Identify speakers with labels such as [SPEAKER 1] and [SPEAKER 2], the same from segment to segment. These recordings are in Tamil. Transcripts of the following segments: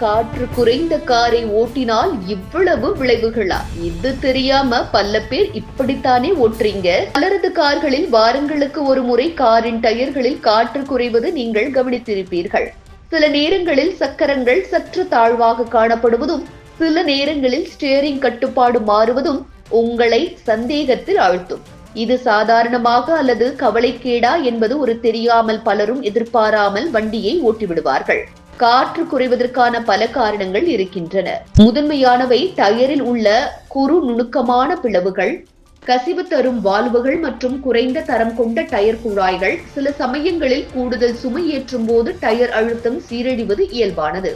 [SPEAKER 1] காற்று குறைந்த காரை ஓட்டினால் இவ்வளவு விளைவுகளா? இது தெரியாம பல பேர் இப்படித்தானே ஓட்டுறீங்க? பலரது கார்களில் வாரங்களுக்கு ஒரு முறை காரின் டயர்களில் காற்று குறைவது நீங்கள் கவனித்திருப்பீர்கள். சில நேரங்களில் சக்கரங்கள் சற்று தாழ்வாக காணப்படுவதும் சில நேரங்களில் ஸ்டியரிங் கட்டுப்பாடு மாறுவதும் உங்களை சந்தேகத்தில் ஆழ்த்தும். இது சாதாரணமாக அல்லது கவலைக்கேடா என்பது ஒரு தெரியாமல் பலரும் எதிர்பாராமல் வண்டியை ஓட்டிவிடுவார்கள். காற்று குறைவதற்கான பல காரணங்கள் இருக்கின்றன. முதன்மையானவை டயரில் உள்ள குறு நுணுக்கமான பிளவுகள் கசிவு தரும் வால்வுகள் மற்றும் குறைந்த தரம் கொண்ட டயர் குழாய்கள். சில சமயங்களில் கூடுதல் சுமை ஏற்றும் போது டயர் அழுத்தம் சீரழிவது இயல்பானது.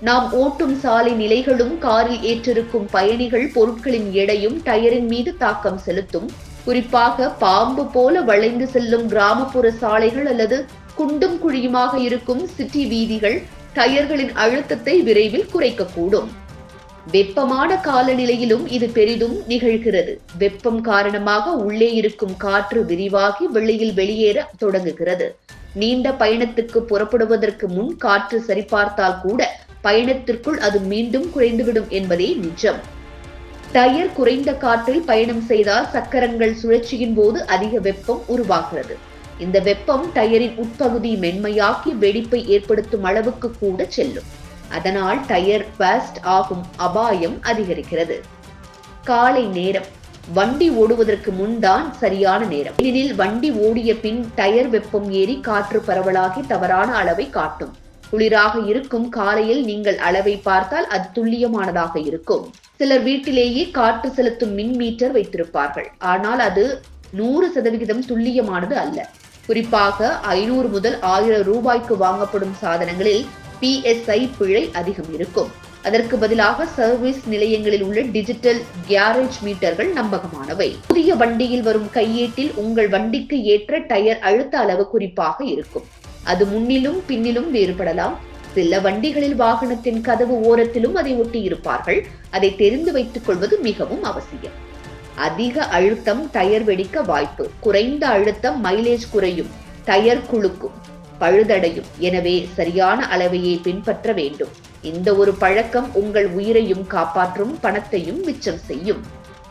[SPEAKER 1] நாம் ஓட்டும் சாலை நிலைகளும் காரில் ஏற்றிருக்கும் பயணிகள் பொருட்களின் எடையும் டயரின் மீது தாக்கம் செலுத்தும். குறிப்பாக பாம்பு போல வளைந்து செல்லும் கிராமப்புற சாலைகள் அல்லது குண்டும் குழியுமாக இருக்கும் சிட்டி வீதிகள் டயர்களின் அழுத்தத்தை விரைவில் குறைக்கக்கூடும். வெப்பமான காலநிலையிலும் இது பெரிதும் நிகழ்கிறது. வெப்பம் காரணமாக உள்ளே இருக்கும் காற்று விரிவாகி வெளியில் வெளியேற தொடங்குகிறது. நீண்ட பயணத்துக்கு புறப்படுவதற்கு முன் காற்று சரிபார்த்தால் கூட பயணத்திற்குள் அது மீண்டும் குறைந்துவிடும் என்பதே நிஜம். டயர் குறைந்த காற்றில் பயணம் செய்தால் சக்கரங்கள் சுழற்சியின் போது அதிக வெப்பம் உருவாகிறது. இந்த வெப்பம் டயரின் உட்பகுதி மென்மையாக்கி வெடிப்பை ஏற்படுத்தும் அளவுக்கு கூட செல்லும். அதனால் டயர் பேஸ்ட் ஆகும் அபாயம் அதிகரிக்கிறது. காலை நேரம். வண்டி ஓடுவதற்கு முன்தான் சரியான நேரம். ஏனெனில் வண்டி ஓடிய பின் டயர் வெப்பம் ஏறி காற்று பரவலாகி தவறான அளவை காட்டும். குளிராக இருக்கும் காலையில் நீங்கள் அளவை பார்த்தால் அது துல்லியமானதாக இருக்கும். சிலர் வீட்டிலேயே காற்று செலுத்தும் மின் மீட்டர் வைத்திருப்பார்கள். ஆனால் அது நூறு சதவிகிதம் துல்லியமானது அல்ல. குறிப்பாக ஐநூறு முதல் ஆயிரம் ரூபாய்க்கு வாங்கப்படும் சாதனங்களில் பிஎஸ்ஐ பிழை அதிகம் இருக்கும். அதற்கு பதிலாக சர்வீஸ் நிலையங்களில் உள்ள டிஜிட்டல் கேரேஜ் மீட்டர்கள் நம்பகமானவை. புதிய வண்டியில் வரும் கையேட்டில் உங்கள் வண்டிக்கு ஏற்ற டயர் அழுத்த அளவு குறிப்பாக இருக்கும். அது முன்னிலும் பின்னிலும் வேறுபடலாம். சில வண்டிகளில் வாகனத்தின் கதவு ஓரத்திலும் அதை ஒட்டி இருப்பார்கள் அதை தெரிந்து வைத்துக் கொள்வது மிகவும் அவசியம். அதிக அழுத்தம் டயர் வெடிக்க வாய்ப்பு. குறைந்த அழுத்தம் மைலேஜ் குறையும். டயர் குழுக்கும் பழுதடையும். எனவே சரியான அளவையை பின்பற்ற வேண்டும். இந்த ஒரு பழக்கம் உங்கள் உயிரையும் காப்பாற்றும் பணத்தையும் மிச்சம் செய்யும்.